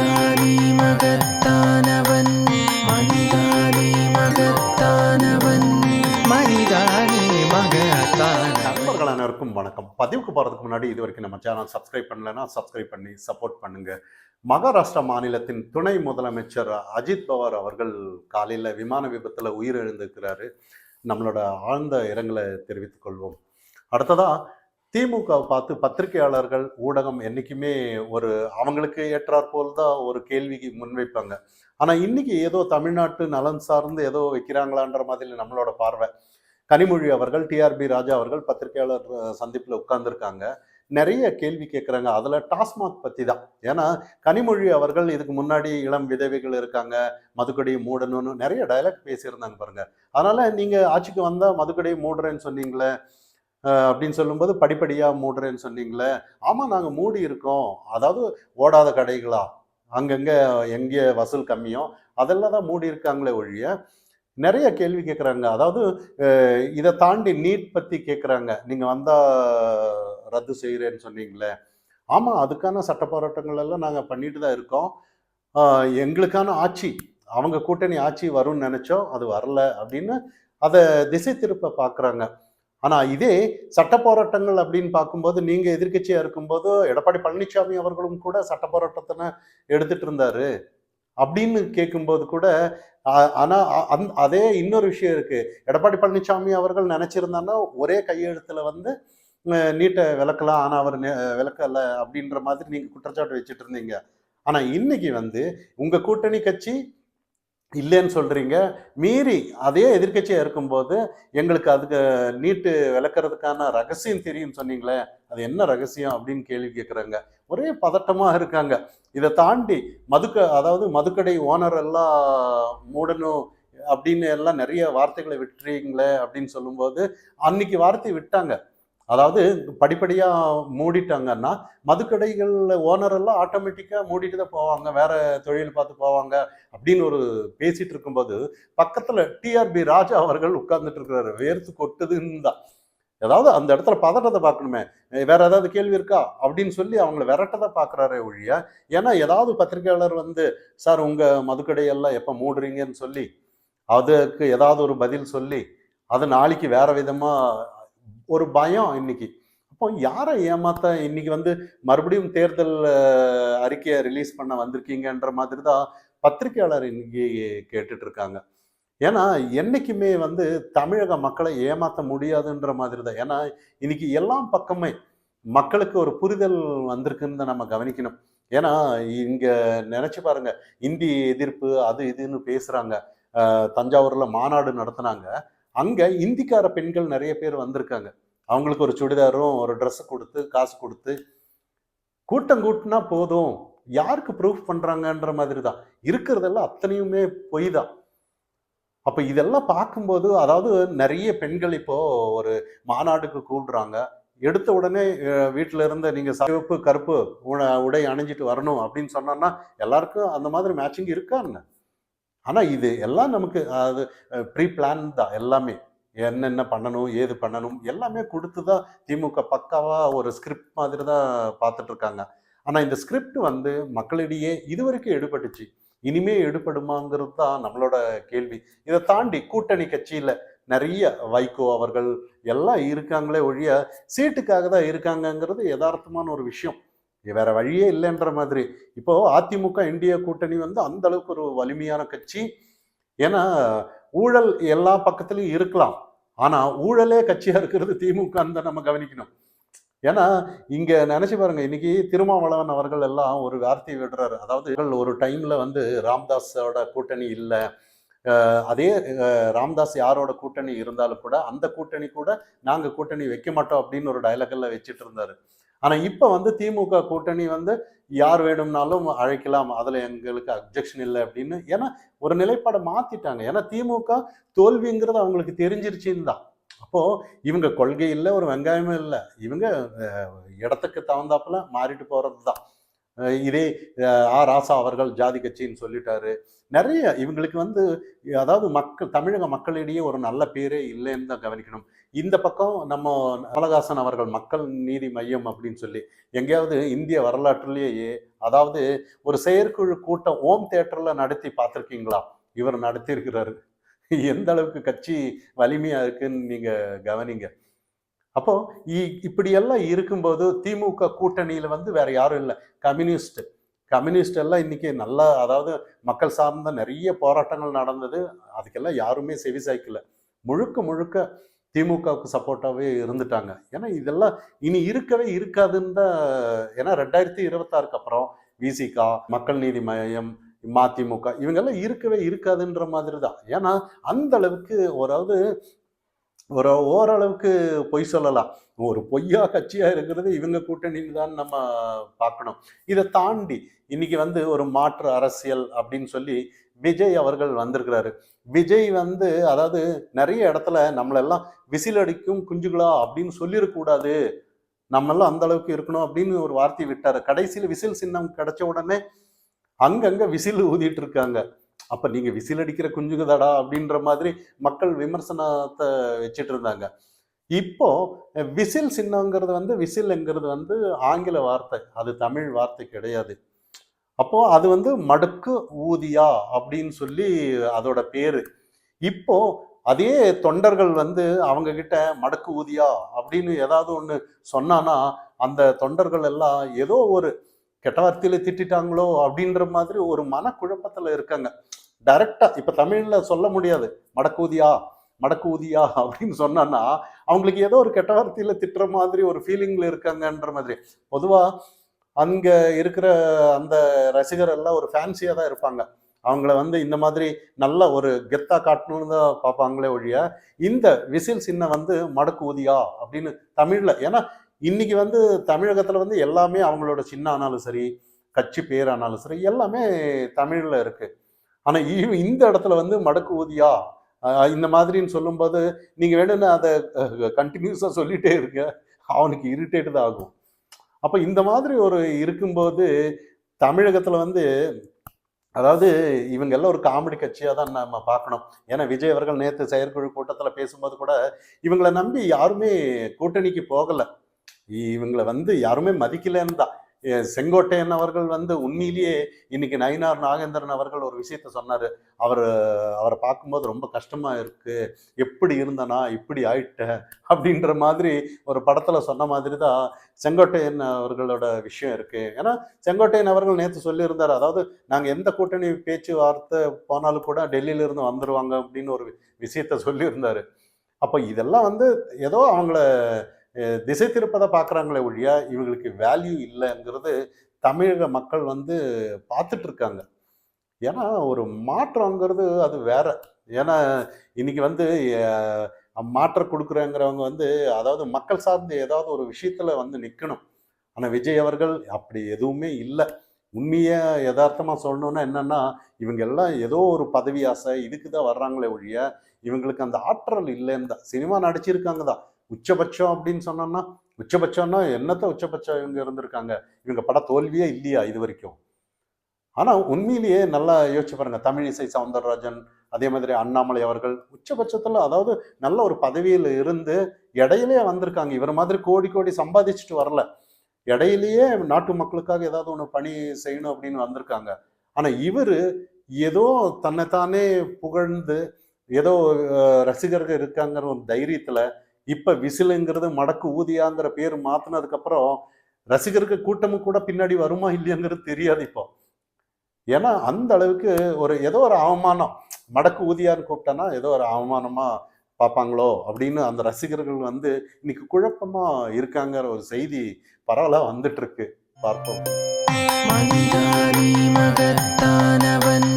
மனிதானி மகத்தானவன் மகத்தானவன் மகத்தான அனைவருக்கும் வணக்கம். பதிவுக்கு போகிறதுக்கு முன்னாடி இது வரைக்கும் நம்ம சேனல் சப்ஸ்கிரைப் பண்ணலைன்னா சப்ஸ்கிரைப் பண்ணி சப்போர்ட் பண்ணுங்க. மகாராஷ்டிரா மாநிலத்தின் துணை முதலமைச்சர் அஜித் பவார் அவர்கள் காலையில் விமான விபத்தில் உயிரிழந்திருக்கிறாரு. நம்மளோட ஆழ்ந்த இரங்கலை தெரிவித்துக் கொள்வோம். அடுத்ததா திமுகவை பார்த்து பத்திரிகையாளர்கள் ஊடகம் என்றைக்குமே ஒரு அவங்களுக்கு ஏற்றாற்போல் தான் ஒரு கேள்விக்கு முன்வைப்பாங்க. ஆனால் இன்னைக்கு ஏதோ தமிழ்நாட்டு நலன் சார்ந்து ஏதோ வைக்கிறாங்களான்ற மாதிரி நம்மளோட பார்வை. கனிமொழி அவர்கள் டிஆர்பி ராஜா அவர்கள் பத்திரிகையாளர் சந்திப்பில் உட்கார்ந்துருக்காங்க. நிறைய கேள்வி கேட்குறாங்க அதில் டாஸ்மாக் பற்றி தான் ஏன்னா கனிமொழி அவர்கள் இதுக்கு முன்னாடி இளம் விதவைகள் இருக்காங்க மதுக்கடி மூடணும்னு நிறைய டைலாக் பேசியிருந்தாங்க பாருங்கள் அதனால் நீங்கள் ஆட்சிக்கு வந்தால் மதுக்கடி மூடுறேன்னு சொன்னீங்களே அப்படின்னு சொல்லும்போது படிப்படியாக மூடுறேன்னு சொன்னீங்களே ஆமாம் நாங்கள் மூடி இருக்கோம். அதாவது ஓடாத கடைகளா? அங்கங்கே எங்கே வசூல் கம்மியோ அதெல்லாம் தான் மூடி இருக்காங்களே ஒழிய நிறைய கேள்வி கேட்குறாங்க அதாவது இதை தாண்டி நீட் பற்றி கேட்குறாங்க நீங்கள் வந்தால் ரத்து செய்கிறேன்னு சொன்னீங்களே. ஆமாம் அதுக்கான சட்ட போராட்டங்கள் எல்லாம் நாங்கள் பண்ணிட்டு தான் இருக்கோம். எங்களுக்கான ஆட்சி அவங்க கூட்டணி ஆட்சி வரும்னு நினச்சோம் அது வரல அப்படின்னு அதை திசை திருப்ப பார்க்குறாங்க ஆனால் இதே சட்ட போராட்டங்கள் அப்படின்னு பார்க்கும்போது நீங்கள் எதிர்க்கட்சியாக இருக்கும்போது எடப்பாடி பழனிசாமி அவர்களும் கூட சட்ட போராட்டத்தின எடுத்துட்டு இருந்தாரு அப்படின்னு கேட்கும்போது கூட ஆனால் அ- அந்- அதே இன்னொரு விஷயம் இருக்குது எடப்பாடி பழனிசாமி அவர்கள் நினச்சிருந்தாங்கன்னா ஒரே கையெழுத்தில் வந்து நீட்டை விளக்கலாம் ஆனால் அவர் நெ- விளக்கல அப்படின்ற மாதிரி நீங்கள் குற்றச்சாட்டு வச்சுட்டு இருந்தீங்க. ஆனால் இன்னைக்கு வந்து உங்கள் கூட்டணி கட்சி இல்லைன்னு சொல்றீங்க. மீறி அதே எதிர்க்கட்சியா இருக்கும்போது எங்களுக்கு அதுக்கு நீட்டு விளக்குறதுக்கான ரகசியம் தெரியும் சொன்னீங்களே அது என்ன ரகசியம் அப்படின்னு கேள்வி கேட்குறாங்க. ஒரே பதட்டமா இருக்காங்க. இதை தாண்டி மதுக்க அதாவது மதுக்கடை ஓனர் எல்லாம் மூடணும் அப்படின்னு எல்லாம் நிறைய வார்த்தைகளை விட்டுறீங்களே அப்படின்னு சொல்லும்போது அன்னைக்கு வார்த்தை விட்டாங்க. அதாவது படிப்படியாக மூடிட்டாங்கன்னா மதுக்கடைகள் ஓனர் எல்லாம் ஆட்டோமேட்டிக்காக மூடிட்டு தான் போவாங்க. வேற தொழில் பார்த்து போவாங்க அப்படின்னு ஒரு பேசிட்டு இருக்கும்போது பக்கத்தில் டிஆர்பி ராஜா அவர்கள் உட்கார்ந்துட்டு இருக்கிறாரு. வேர்த்து கொட்டுதுன்னு தான் ஏதாவது அந்த இடத்துல பதட்டத்தை பார்க்கணுமே. வேற ஏதாவது கேள்வி இருக்கா? அப்படின்னு சொல்லி அவங்கள விரட்டதை பார்க்குறாரே ஒழிய ஏன்னா ஏதாவது பத்திரிகையாளர் வந்து சார் உங்கள் மதுக்கடையெல்லாம் எப்போ மூடுறீங்கன்னு சொல்லி அதுக்கு ஏதாவது ஒரு பதில் சொல்லி அது நாளைக்கு வேற விதமாக ஒரு பயம் இன்னைக்கு. அப்போ யாரை ஏமாத்த இன்னைக்கு வந்து மறுபடியும் தேர்தல் அறிக்கையை ரிலீஸ் பண்ண வந்திருக்கீங்கன்ற மாதிரி தான் பத்திரிகையாளர் இன்னைக்கு கேட்டுட்டு இருக்காங்க ஏன்னா என்னைக்குமே வந்து தமிழக மக்களை ஏமாற்ற முடியாதுன்ற மாதிரி தான் ஏன்னா இன்னைக்கு எல்லா பக்கமே மக்களுக்கு ஒரு புரிதல் வந்திருக்குன்னு தான் நம்ம கவனிக்கணும். ஏன்னா இங்க நினைச்சு பாருங்க இந்தி எதிர்ப்பு அது இதுன்னு பேசுறாங்க. தஞ்சாவூர்ல மாநாடு நடத்துனாங்க. அங்கே இந்திக்கார பெண்கள் நிறைய பேர் வந்திருக்காங்க. அவங்களுக்கு ஒரு சுடிதாரும் ஒரு ட்ரெஸ்ஸு கொடுத்து காசு கொடுத்து. கூட்டம் கூட்டினா போதும். யாருக்கு ப்ரூஃப் பண்ணுறாங்கன்ற மாதிரி தான் இருக்கிறதெல்லாம் அத்தனையுமே பொய் தான் அப்போ இதெல்லாம் பார்க்கும்போது அதாவது நிறைய பெண்கள் இப்போது ஒரு மாநாடுக்கு கூப்பிடுறாங்க எடுத்த உடனே வீட்டில் இருந்த நீங்கள் சிவப்பு கருப்பு உடை அணிஞ்சிட்டு வரணும் அப்படின்னு சொன்னோன்னா எல்லாருக்கும் அந்த மாதிரி மேட்சிங் இருக்காங்க ஆனால் இது எல்லாம் நமக்கு அது ப்ரீ பிளான் தான் எல்லாமே. என்னென்ன பண்ணணும் ஏது பண்ணணும் எல்லாமே கொடுத்து தான் திமுக பக்காவாக ஒரு ஸ்கிரிப்ட் மாதிரி தான் பார்த்துட்டு இருக்காங்க. ஆனால் இந்த ஸ்கிரிப்ட் வந்து மக்களிடையே இதுவரைக்கும் எடுபட்டுச்சு. இனிமே எடுபடுமாங்கிறது தான் நம்மளோட கேள்வி. இதை தாண்டி கூட்டணி கட்சியில் நிறைய வைகோ அவர்கள் எல்லாம் இருக்காங்களே ஒழிய சீட்டுக்காக தான் இருக்காங்கங்கிறது யதார்த்தமான ஒரு விஷயம். வேற வழியே இல்லைன்ற மாதிரி. இப்போ அதிமுக இந்திய கூட்டணி வந்து அந்த அளவுக்கு ஒரு வலிமையான கட்சி. ஏன்னா ஊழல் எல்லா பக்கத்துலையும் இருக்கலாம். ஆனா ஊழலே கட்சியா இருக்கிறது திமுக அந்த நம்ம கவனிக்கணும். ஏன்னா இங்க நினைச்சு பாருங்க இன்னைக்கு திருமாவளவன் அவர்கள் எல்லாம் ஒரு வார்த்தை விடுறாரு. அதாவது ஒரு டைம்ல வந்து ராம்தாஸோட கூட்டணி இல்லை. அதே ராம்தாஸ் யாரோட கூட்டணி இருந்தாலும் கூட அந்த கூட்டணி கூட நாங்கள் கூட்டணி வைக்க மாட்டோம் அப்படின்னு ஒரு டயலாக்ல வச்சுட்டு இருந்தாரு. ஆனால் இப்போ வந்து திமுக கூட்டணி வந்து யார் வேணும்னாலும் அழைக்கலாம் அதில் எங்களுக்கு அப்ஜெக்ஷன் இல்லை அப்படின்னு. ஏன்னா ஒரு நிலைப்பாடை மாற்றிட்டாங்க ஏன்னா திமுக தோல்விங்கிறது அவங்களுக்கு தெரிஞ்சிருச்சுன்னு தான். அப்போது இவங்க கொள்கை இல்லை ஒரு வெங்காயமும் இல்லை. இவங்க இடத்துக்கு தகுந்தாப்புல மாறிட்டு போகிறது தான். இதே ஆ ராசா அவர்கள் ஜாதி கட்சின்னு சொல்லிட்டாரு. நிறைய இவங்களுக்கு வந்து அதாவது மக்கள் தமிழக மக்களிடையே ஒரு நல்ல பேரே இல்லைன்னு தான் கவனிக்கணும். இந்த பக்கம் நம்ம கமலஹாசன் அவர்கள் மக்கள் நீதி மையம் அப்படின்னு சொல்லி எங்கேயாவது இந்திய வரலாற்றுலேயே அதாவது ஒரு செயற்குழு கூட்டம் ஓம் தேட்டரில் நடத்தி பார்த்துருக்கீங்களா? இவர் நடத்தியிருக்கிறாரு. எந்த அளவுக்கு கட்சி வலிமையா இருக்குன்னு நீங்க கவனிங்க. அப்போ இ- இப்படியெல்லாம் இருக்கும்போது திமுக கூட்டணியில் வந்து வேற யாரும் இல்லை. கம்யூனிஸ்ட். கம்யூனிஸ்ட் எல்லாம் இன்னைக்கு நல்லா அதாவது மக்கள் சார்ந்த நிறைய போராட்டங்கள் நடந்தது. அதுக்கெல்லாம் யாருமே செவி சாய்க்கல. முழுக்க முழுக்க திமுகவுக்கு சப்போர்ட்டாகவே இருந்துட்டாங்க. ஏன்னா இதெல்லாம் இனி இருக்கவே இருக்காதுன்னு தான் ஏன்னா ரெண்டாயிரத்தி இருபத்தாறுக்கு அப்புறம் விசிகா மக்கள் நீதி மையம் மதிமுக இவங்கெல்லாம் இருக்கவே இருக்காதுன்ற மாதிரி தான் ஏன்னா அந்த அளவுக்கு ஓராவது ஒரு ஓரளவுக்கு பொய் சொல்லலாம். ஒரு பொய்யா கட்சியா இருக்கிறது இவங்க கூட்டணின்னு தான் நம்ம பார்க்கணும். இதை தாண்டி இன்னைக்கு வந்து ஒரு மாற்று அரசியல் அப்படின்னு சொல்லி விஜய் அவர்கள் வந்திருக்கிறாரு. விஜய் வந்து அதாவது நிறைய இடத்துல நம்மளெல்லாம் விசில் அடிக்கும் குஞ்சுகளா அப்படின்னு சொல்லிடக்கூடாது. நம்மெல்லாம் அந்த அளவுக்கு இருக்கணும் அப்படின்னு ஒரு வார்த்தை விட்டாரு. கடைசியில் விசில் சின்னம் கிடைச்ச உடனே அங்கங்க விசில் ஊதிட்டு இருக்காங்க. அப்ப நீங்க விசில் அடிக்கிற குஞ்சுகதாடா அப்படின்ற மாதிரி மக்கள் விமர்சனத்தை வச்சிட்டு இருந்தாங்க. இப்போ விசில் சின்னங்கிறது வந்து விசில்ங்கிறது வந்து ஆங்கில வார்த்தை. அது தமிழ் வார்த்தை கிடையாது. அப்போ அது வந்து மடுக்கு ஊதியா அப்படின்னு சொல்லி அதோட பேரு. இப்போ அதே தொண்டர்கள் வந்து அவங்க கிட்ட மடக்கு ஊதியா அப்படின்னு ஏதாவது ஒன்று சொன்னானா அந்த தொண்டர்கள் எல்லாம் ஏதோ ஒரு கெட்ட வார்த்தையில திட்டிட்டாங்களோ அப்படின்ற மாதிரி ஒரு மனக்குழப்பத்துல இருக்காங்க. டைரக்டா இப்ப தமிழ்ல சொல்ல முடியாது. மடக்கூதியா மடக்கூதியா அப்படின்னு சொன்னான்னா அவங்களுக்கு ஏதோ ஒரு கெட்ட வார்த்தையில திட்டுற மாதிரி ஒரு ஃபீலிங்ல இருக்காங்கன்ற மாதிரி. பொதுவா அங்க இருக்கிற அந்த ரசிகர் எல்லாம் ஒரு ஃபேன்சியா தான் இருப்பாங்க. அவங்கள வந்து இந்த மாதிரி நல்ல ஒரு கெத்தா காட்டணும்னு தான் பார்ப்பாங்களே ஒழிய இந்த விசில் சின்ன வந்து மடக்கு ஊதியா அப்படின்னு தமிழ்ல ஏன்னா இன்னைக்கு வந்து தமிழகத்துல வந்து எல்லாமே அவங்களோட சின்ன ஆனாலும் சரி கட்சி பேர் ஆனாலும் சரி எல்லாமே தமிழ்ல இருக்கு. ஆனா இந்த இடத்துல வந்து மடக்கு ஊதியா? இந்த மாதிரின்னு சொல்லும்போது நீங்கள் வேணும்னு அதை கண்டினியூஸாக சொல்லிட்டே இருங்க. அவனுக்கு இரிட்டேட் தான் ஆகும். அப்போ இந்த மாதிரி ஒரு இருக்கும்போது தமிழகத்துல வந்து அதாவது இவங்க எல்லாம் ஒரு காமெடி கட்சியாக தான் நம்ம பார்க்கணும். ஏன்னா விஜய் அவர்கள் நேற்று செயற்குழு கூட்டத்தில் பேசும்போது கூட இவங்களை நம்பி யாருமே கூட்டணிக்கு போகலை. இவங்களை வந்து யாருமே மதிக்கலன்னு தான் செங்கோட்டையன் அவர்கள் வந்து உண்மையிலேயே இன்னைக்கு நயினார் நாகேந்திரன் அவர்கள் ஒரு விஷயத்த சொன்னாரு. அவர் அவரை பார்க்கும்போது ரொம்ப கஷ்டமா இருக்கு. எப்படி இருந்தனா இப்படி ஆயிட்டேன் அப்படின்ற மாதிரி ஒரு படத்துல சொன்ன மாதிரி தான் செங்கோட்டையன் அவர்களோட விஷயம் இருக்கு. ஏன்னா செங்கோட்டையன் அவர்கள் நேற்று சொல்லியிருந்தார். அதாவது நாங்கள் எந்த கூட்டணி பேச்சுவார்த்தை போனாலும் கூட டெல்லியில இருந்து வந்துருவாங்க அப்படின்னு ஒரு விஷயத்த சொல்லியிருந்தாரு. அப்போ இதெல்லாம் வந்து ஏதோ அவங்கள திசை திருப்பதை பார்க்குறாங்களே ஒழிய இவங்களுக்கு வேல்யூ இல்லைங்கிறது தமிழக மக்கள் வந்து பார்த்துட்டு இருக்காங்க ஏன்னா ஒரு மாற்றங்கிறது அது வேற. ஏன்னா இன்னைக்கு வந்து மாற்றம் கொடுக்குறேங்கிறவங்க வந்து அதாவது மக்கள் சார்ந்து ஏதாவது ஒரு விஷயத்தில் வந்து நிற்கணும் ஆனால் விஜய் அவர்கள் அப்படி எதுவுமே இல்லை. உண்மையை யதார்த்தமாக சொல்லணும்னா என்னன்னா இவங்க எல்லாம் ஏதோ ஒரு பதவி ஆசை இதுக்கு தான் வர்றாங்களே ஒழிய இவங்களுக்கு அந்த ஆற்றல் இல்லைன்னு தான். சினிமா நடிச்சிருக்காங்க தான். உச்சபட்சம் அப்படின்னு சொன்னோம்னா உச்சபட்சம்னா என்னத்த உச்சபட்சம் இவங்க இருந்திருக்காங்க? இவங்க பட தோல்வியே இல்லையா இது வரைக்கும்? ஆனால் உண்மையிலேயே நல்லா யோசிச்சு பாருங்க. தமிழிசை சவுந்தரராஜன் அதே மாதிரி அண்ணாமலை அவர்கள் உச்சபட்சத்தில் அதாவது நல்ல ஒரு பதவியில் இருந்து இடையிலேயே வந்திருக்காங்க. இவர் மாதிரி கோடி கோடி சம்பாதிச்சுட்டு வரல. இடையிலேயே நாட்டு மக்களுக்காக ஏதாவது ஒன்று பணி செய்யணும் அப்படின்னு வந்திருக்காங்க. ஆனால் இவர் ஏதோ தன்னைத்தானே புகழ்ந்து ஏதோ ரசிகர்கள் இருக்காங்கிற ஒரு தைரியத்தில் இப்போ விசிலுங்கிறது மடக்கு ஊதியாங்கிற பேர் மாத்தினதுக்கு அப்புறம் ரசிகர்கள் கூட்டமும் கூட பின்னாடி வருமா இல்லையாங்கிறது தெரியாது இப்போ. ஏன்னா அந்த அளவுக்கு ஒரு ஏதோ ஒரு அவமானம். மடக்கு ஊதியான்னு கூப்பிட்டேன்னா ஏதோ ஒரு அவமானமா பார்ப்பாங்களோ அப்படின்னு அந்த ரசிகர்கள் வந்து இன்னைக்கு குழப்பமா இருக்காங்கிற ஒரு செய்தி பரவலா வந்துட்டு இருக்கு பார்ப்போம் மகத்தானவன்